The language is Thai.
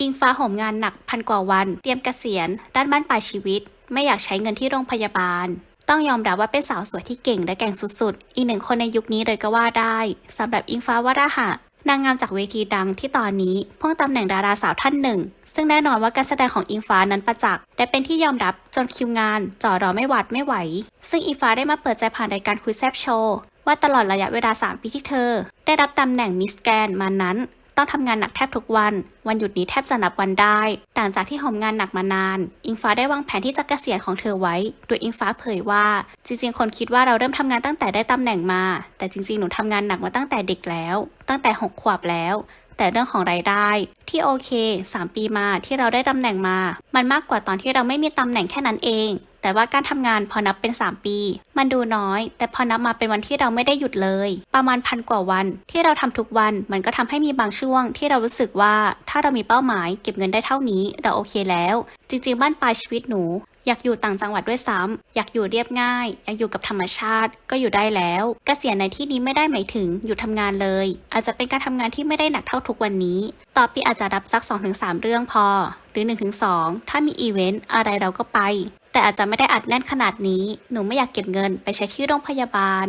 อิงฟ้าโหมงานหนักพันกว่าวัน เตรียมเกษียณ ด้านบ้านปลายชีวิต ไม่อยากใช้เงินที่โรงพยาบาล ต้องยอมรับว่าเป็นสาวสวยที่เก่งและแกร่งสุดๆ อีกหนึ่งคนในยุคนี้เลยก็ว่าได้สำหรับอิงฟ้าวราหะนางงามจากเวทีดังที่ตอนนี้พ่วงตำแหน่งดาราสาวท่านหนึ่ง ซึ่งแน่นอนว่าการแสดงของอิงฟ้านั้นประจักษ์และเป็นที่ยอมรับจนคิวงานจ่อรอไม่หวัดไม่ไหว ซึ่งอิงฟ้าได้มาเปิดใจผ่านรายการคุยแซบโชว์ว่าตลอดระยะเวลา 3 ปีที่เธอ ได้รับตำแหน่งมิสแกนมานั้น ต้องทำงานหนักแทบทุกวัน วันหยุดนี้แทบจะนับวันได้ต่างจากที่โหมงานหนักมานาน อิงฟ้าได้วางแผนที่จะเกษียณของเธอไว้ โดยอิงฟ้าเผยว่า จริงๆ คนคิดว่าเราเริ่มทำงานตั้งแต่ได้ตำแหน่งมา แต่จริงๆ หนูทำงานหนักมาตั้งแต่เด็กแล้ว ตั้งแต่หกขวบแล้วแต่เรื่องของรายได้ ที่โอเค 3 ปีมาที่เราได้ตำแหน่งมา มันมากกว่าตอนที่เราไม่มีตำแหน่งแค่นั้นเอง แต่ว่าการทำงานพอนับเป็น 3 ปี มันดูน้อย แต่พอนับมาเป็นวันที่เราไม่ได้หยุดเลย ประมาณพันกว่าวัน ที่เราทำทุกวัน มันก็ทำให้มีบางช่วง ที่เรารู้สึกว่าถ้าเรามีเป้าหมาย เก็บเงินได้เท่านี้ เราโอเคแล้ว จริงๆ บ้านปลายชีวิตหนู อยากอยู่ต่างจังหวัดด้วยซ้ำอยากอยู่เรียบง่าย อยากอยู่กับธรรมชาติ ก็อยู่ได้แล้วเกษียณในที่นี้ไม่ได้หมายถึงหยุดทำงานเลย อาจจะเป็นการทำงานที่ไม่ได้หนักเท่าทุกวันนี้ ต่อปีอาจจะรับสัก 2-3 เรื่องพอ หรือ 1-2 ถ้ามีอีเวนต์อะไรเราก็ไป แต่อาจจะไม่ได้อัดแน่นขนาดนี้ หนูไม่อยากเก็บเงินไปใช้ที่โรงพยาบาล